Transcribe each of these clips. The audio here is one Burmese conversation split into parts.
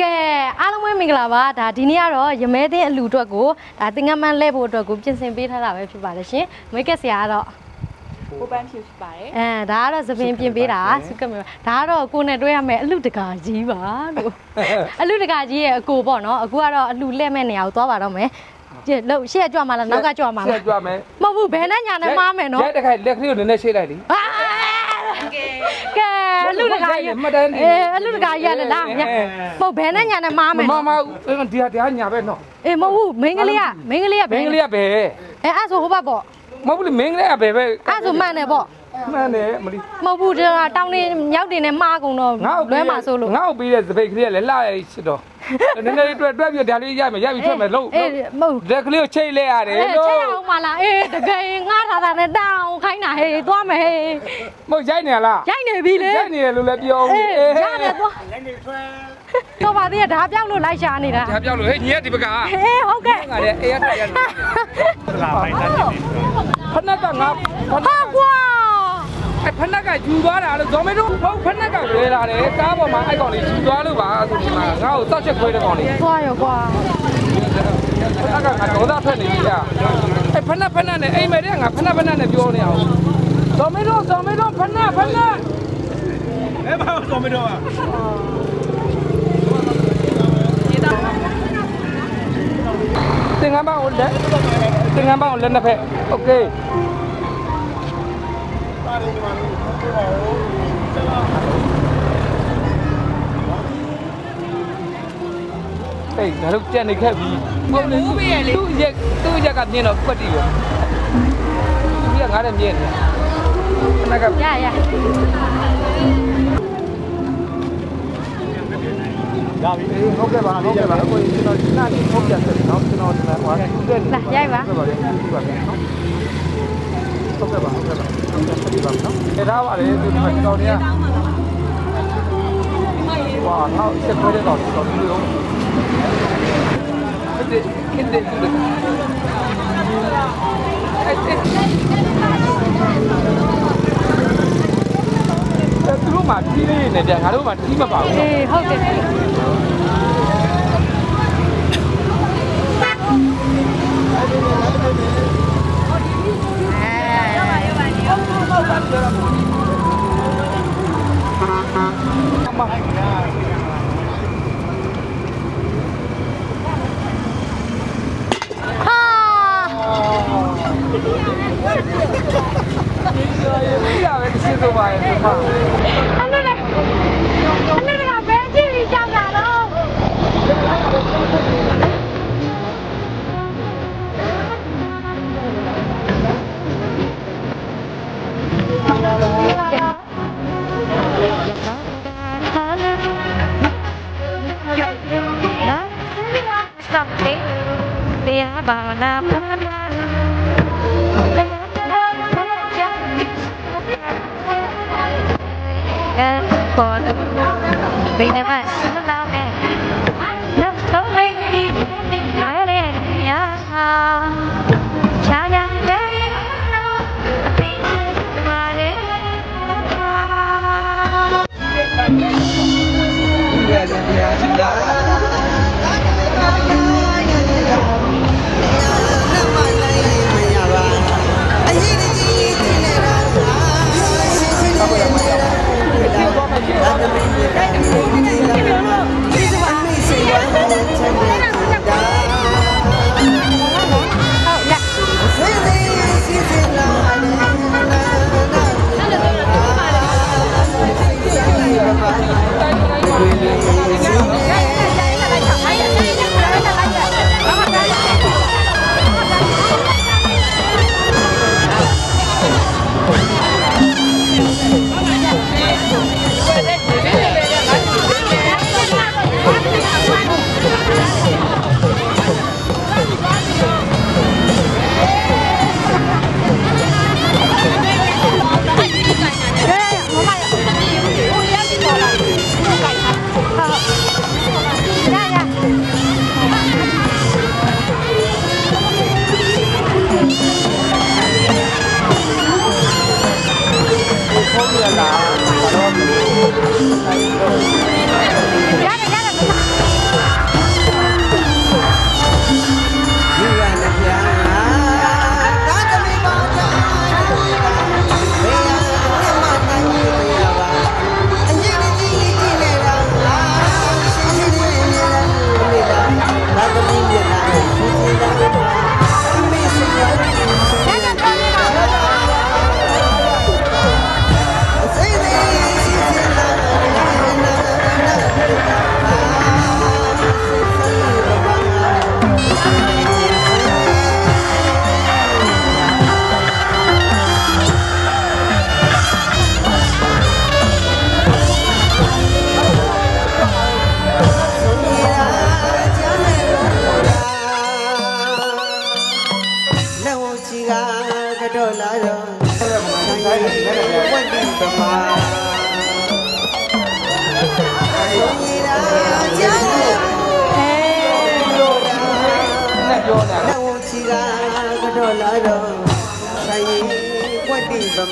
ကဲအားလုံးပဲမင်္ဂလာပါဒါဒီနေ့ကတော့ရမဲသိန်းအလူအတွက်ကိုဒါသင်္ကန်းမန်းလဲဖို့အတွက်ကိုပြင်ဆင်ပေးထားတာပဲဖြစ်ပါတယ်ရှင်မွေးကက်ဆရာကတော့ကိုပန်းဖြူဖြစ်ပါတယ်အဲဒါကတော့သပင်ပြင်ပေးတာစုကမြေဒါကတော့ကိုနဲ့တွဲရမယ်အလူတကာကြီးပါလို့အလူတကာကြီးရဲ့အကိုပေါ့နော်အခုကတော့အလူလဲမဲ့နေရာကိုသွားပါတော့မယ်ကြည့်လို့ရှေ့ကကြွမှာလားနောက်ကကြွမှာဆလားက်ကြွမယ်မဟုတ်ဘူးဘယ်နဲ့ညာနဲ့မားမယ်နော်ရဲတခိုင်လက်ကလေးကိုနည်းနည်းရှိလိုက်လीအာကဲ အလူတကာကြီးမှတ်တမ်းနေအေးအလူတကာကြီးရတယ်လားညာမဟုတ်ဘယ်နဲ့ညာနဲ့မားမယ်မနော်မဒီဟာဒီဟာညာပဲနော်အေးမဟုတ်ဘူးမိန်းကလေးကမိန်းကလေးကမင်းကလေးကပဲအဲအဲ့ဆိုဟိုဘက်ပေါ့မဟုတ်ဘူးမင်းကလေးကပဲပဲအဲ့ဆိုမှန်တယ်ပေါ့မှန်တယ်မလီမဟုတ်ဘူးဒါတောင်းနေမြောက်တင်နဲ့မှားကုန်တော့ငါ့ကိုလွဲမှာဆိုလို့ငါ့ကိုပြီးတဲ့စပိတ်ကလေးကလည်းလှရချစ်တော့ နည်းနည်းလေးတွဲတွဲပြီးဒါလေးရမယ်ရပြီထွက်မယ်လို့အေးမဟုတ်လက်ကလေးကိုချိတ်လဲရတယ်အေးလို့ချက်အောင်မလားအေးတကယ်ငါထားတာနဲ့တောင်းခိုင်းတာဟေးသွားမယ်ဟေးမဟုတ်ရိုက်နေလားရိုက်နေပြီလေရိုက်နေတယ်လို့လည်းပြောအေးရတယ်သွားတော့ပါသေးတယ်ဒါပြောက်လို့လိုက်ရှာနေတာဒါပြောလို့ဟေးညီကဒီဘက်ကအေးဟုတ်ကဲ့ငါလည်းအေးရထိုင်ရတယ်ဖနက်ကငါဖနဟာက်ကွာ အဲ့ဖနက်ကယူသွားတာလို့ဇော်မေတို့ဟုတ်ဖနက်ကလွဲလာတယ်ကားပေါ်မှာအဲ့ကောင်လေးယူသွားလို့ပါဆိုဒီမှာငါ့ကိုတောက်ချက်ခွဲတဲ့ကောင်လေး သွားရောကွာ ဖနက်ကငါဒေါသထွက်နေပြီလားအဲ့ဖနက်ဖနက်နဲ့အိမ်မဲတဲ့ငါဖနက်ဖနက်နဲ့ပြောနေအောင်ဇော်မေတို့ဇော်မေတို့ဖနက်ဖနက် အဲဘာလို့တော့မတော့อ่ะ သင်္ကန်းပေါင်းကိုလက်သင်္ကန်းပေါင်းကိုလက်နှစ်ဖက်โอเค အေးငါတို့ကြက်နေခဲ့ပြီဟုတ်လေသူ့ရဲ့သူ့ရဲ့သူ့ရက်ကမြင်တော့ကွက်တီရောသူကငါလည်းမြင်တယ်ခဏကရရရပြီအေးဟုတ်ကဲ့ပါဟုတ်ကဲ့ပါအခုကျွန်တော်ဒီနားလေးထုတ်ပြတယ်နော်ကျွန်တော်ဒီမှာဟိုတူတဲ့နေဟုတ်ကဲ့ပါဟုတ်ကဲ့ပါ ဟုတ်ကဲ့ပါဟုတ်ကဲ့ပါဟုတ်ကဲ့ပါနော်အဲဒါပါလေဒီမှာတော်နေရဝါနောက်ဆက်ခွဲတဲ့တော့တော်ပြီရောဒီကင်းတဲ့ဒီအဲ့သူတို့မှတီးလေးနေတယ်ငါတို့မှတီးမပါဘူးအေးဟုတ်တယ်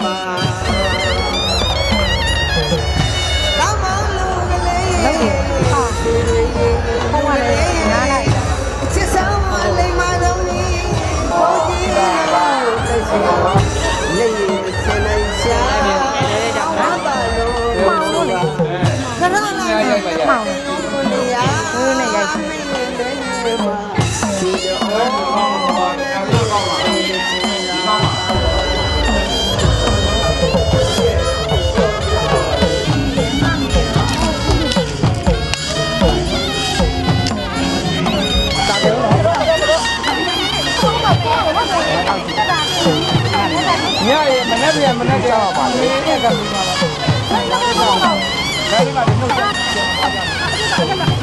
မာတောင်းမလို့ကလေးလုပ်နေဟာဖုန်းကလည်းနားလိုက်ချစ်ဆောင်မလေးမတော်နီဘောကြီးတော့သိစီနေရင်စနေရှာဘာပါလို့မောင်လို့လေခရလာရိုက်ပါရိုက်မောင် နေ့ပြန်မနေ့ကြောက်ပါလေအဲ့ကပြီးမှာပါဒါဒီမှာနှုတ်ဆက်ပြန်ပါကြသိကြ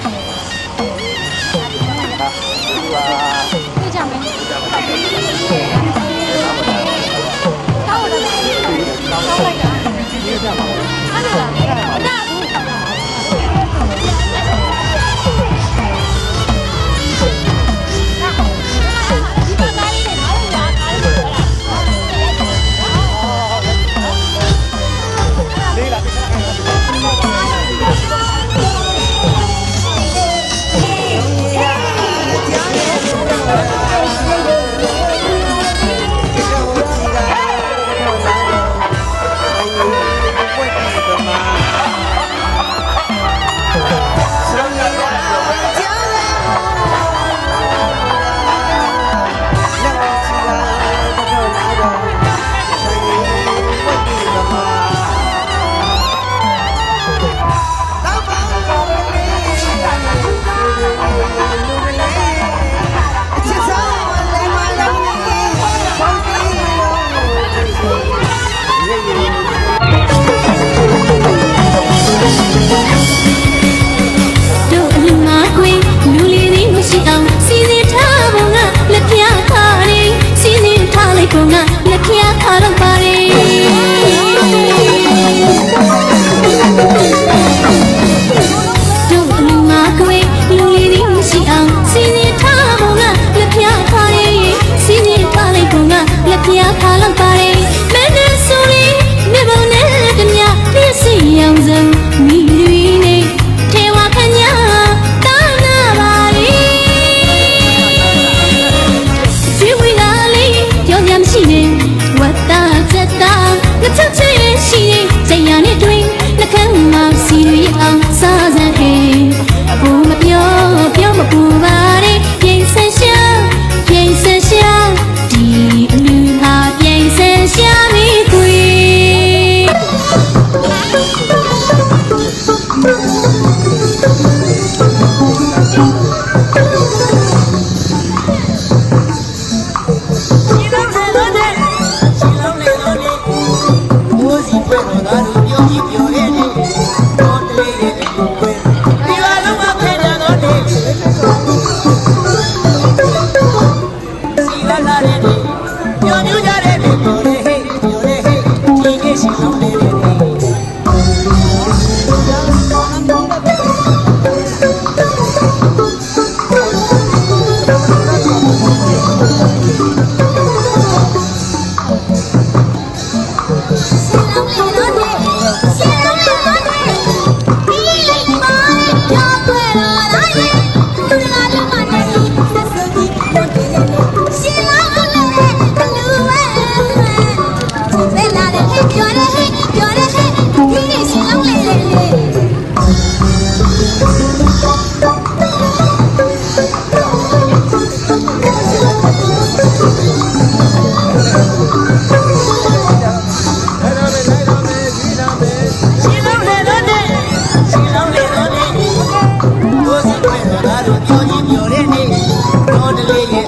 I'm a boo တော်ကြောကြီးမျောတဲ့နေ့တော်တလေးရဲ့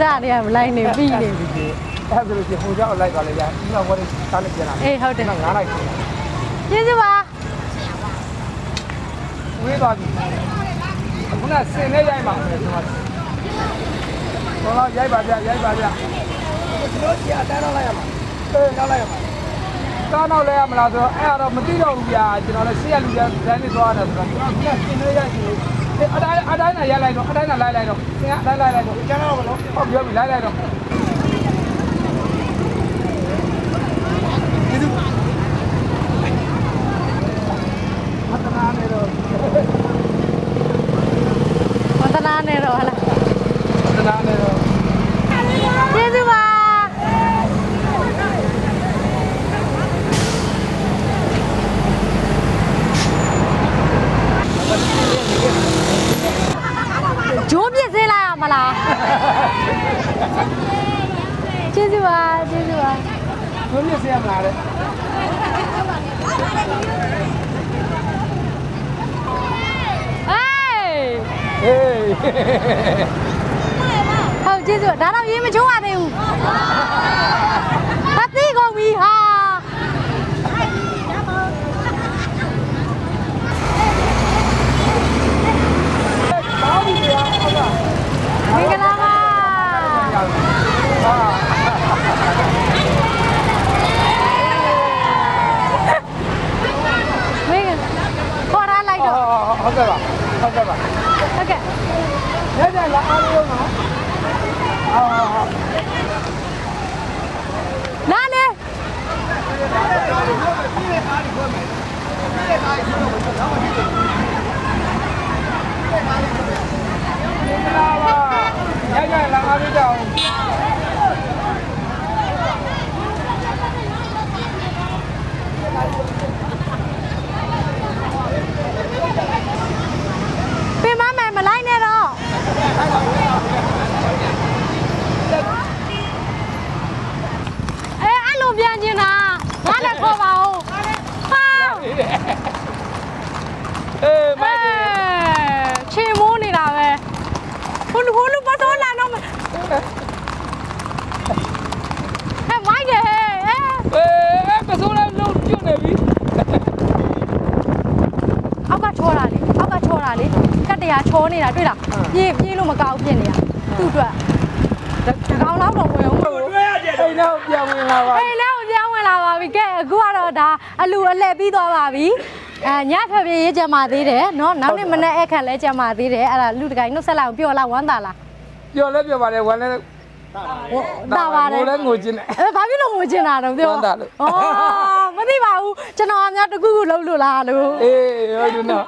စားနေရမလိုက်နေပြီနေပြီအဲ့ဒါဆိုလို့ဟိုကြောက်လိုက်ပါလေကြာဒီတော့ဘာလဲစားလိုက်ပြန်လာအေးဟုတ်တယ်ငားလိုက်ကျေးဇူးပါဝေးသွားပြီခုနစင်နဲ့ရိုက်ပါမယ်ကျွန်တော်ဘောတော့ရိုက်ပါဗျရိုက်ပါဗျတို့ကြီးအတန်းတော့လိုက်ရမှာအေးနောက်လိုက်ရမှာကားနောက်လဲရမလားဆိုတော့အဲ့ဒါတော့မသိတော့ဘူးဗျာကျွန်တော်လည်းရှေ့ရလူပြန်ဇန်နေသွားတယ်ဆိုတော့ကျွန်တော်ကစင်နဲ့ရိုက်စီ အတိုင်းအတိုင်းနဲ့ရိုက်လိုက်တော့အတိုင်းနဲ့လိုက်လိုက်တော့စင်ကအတိုင်းလိုက်လိုက်တော့ကျန်တော့မလို့ဟုတ်ပြောပြီလိုက်လိုက်တော့ ဝန္ဒနာနဲ့တော့ဟလာ သနာနဲ့တော့ ကျေးဇူးပါဂျိုးပြစ်စေးလိုက်ရမလားကျေးဇူးပါကျေးဇူးပါ ဘယ်လိုဆရာမလားလဲ ဟေးဟေးဟုတ်ကျေးဇူးဒါတော့ရေးမချိုးရသေးဘူးမသိကုန်ပြီဟာမင်္ဂ လာပါမင်္ဂလာခေါ်ထားလိုက်တော့ဟုတ်ကဲ့ပါဟုတ်ကဲ့ပါဟုတ်ကဲ့ညညလာအားလုံးနော်အာလာလေလာပါညညလာအားလုံးကြောင်း ပင်မမယ်မလိုက်နဲ့တော့အဲအဲ့လိုပြန်ကျင်တာငါလည်းခေါ်ပါဦးဟာ အေးမို အဲ က်တယ် ချေမိုးနေတာပဲဟိုလူဟိုလူပတ်တော့လာတော့မအဲမိုက်တယ်ဟဲ့အဲ အေးပစိုးလည်းလုံးကျွတ်နေပြီ အောက်ကချောတာလေအောက်ကချောတာလေက တရားချောနေတာတွေ့လားပြေးပြေးလို့မကောက်ဖြစ်နေတာသူ့အတွက်တကောင်လောက်တော့ဝင်အောင်တွေ့ရတယ်အိမ်နောက်ပြန်ဝင်လာပါအိမ်နောက်ပြန်ဝင်လာပါပြီကဲအခုကတော့ဒါအလူအလှည့်ပြီးသွားပါပြီအဲညဖက်ပြေးရေးကြမှာသေးတယ်နော်နောက်နေ့မနေ့အခက်လဲကြမှာသေးတယ်အဲ့ဒါလူတကိုင်နှုတ်ဆက်လိုက်အောင်ပြောလားဝမ်းသာလားပြောလဲပြောပါတယ်ဝမ်းလဲတာပါတယ်ငိုလဲငိုချင်းတယ်အဲဘာဖြစ်လို့ငိုချင်းတာတော့ပြောတာလို့ဩမသိပါဘူးကျွန်တော်အများတကူကူလှုပ်လို့လားလို့အေးဟုတ်တယ်နော်